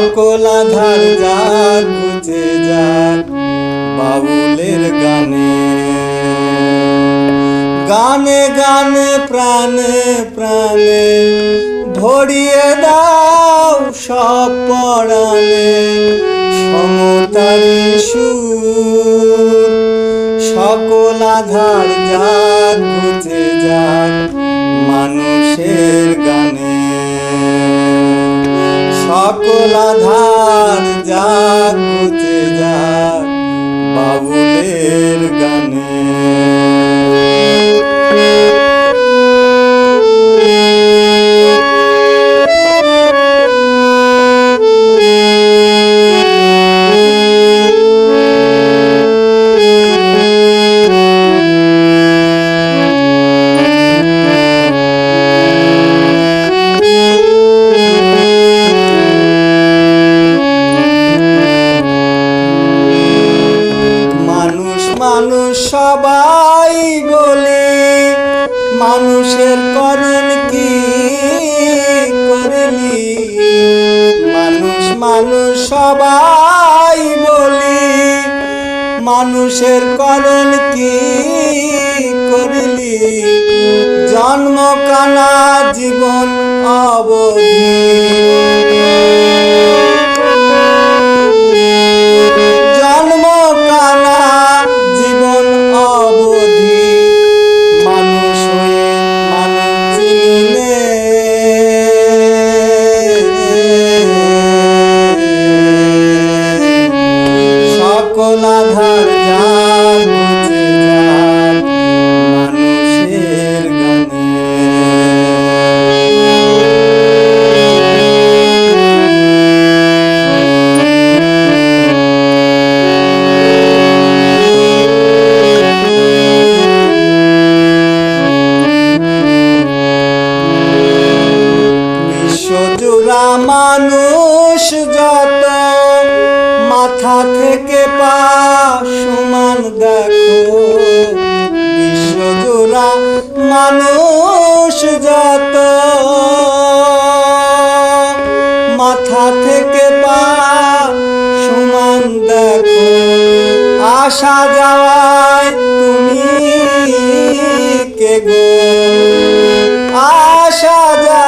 সকল আধার যা খুঁজে যা বাউলের গানে। গানে গানে, প্রাণে প্রাণে ভরিয়ে দাও সব পরাণে সমতারি সুর। সকল আধার মানুষের করণ কি করলি? মানুষ মানুষ সবাই বলি, মানুষের করণ কি করলি? জন্ম কানা, জীবন অবধি। মানুষ যত মাথা থেকে পা সমান দেখো, বিশ্বজোড়া মানুষ যত মাথা থেকে পা সমান দেখো আসা যাওয়ায় তুমি কে গো? আসা যাওয়ায়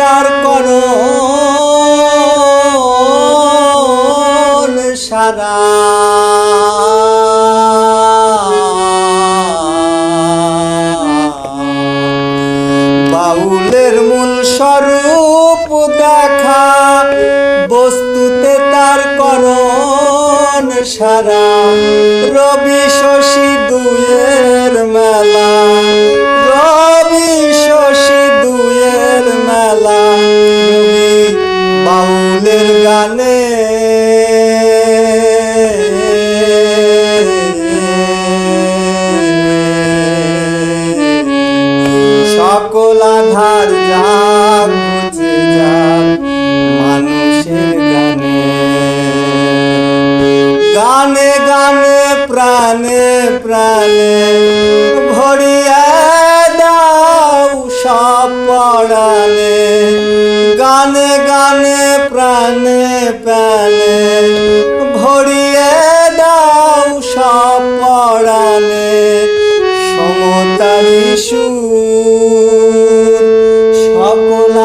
তার করণ সারা। বাউলের মূল স্বরূপ দেখা বস্তুতে তার করণ সারা। রবি শশী দুয়ের প্রাণে প্রাণে ভরিয়া দাও সব পড়ানে গানে গানে, প্রাণে প্রাণে ভরিয়ে দাও সব পড়ানে সমতারি সুর সকল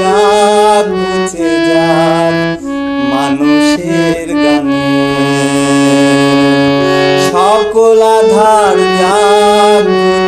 যাক মুছে যাক মানুষের গানে। সকল আধার যাক মুছে যাক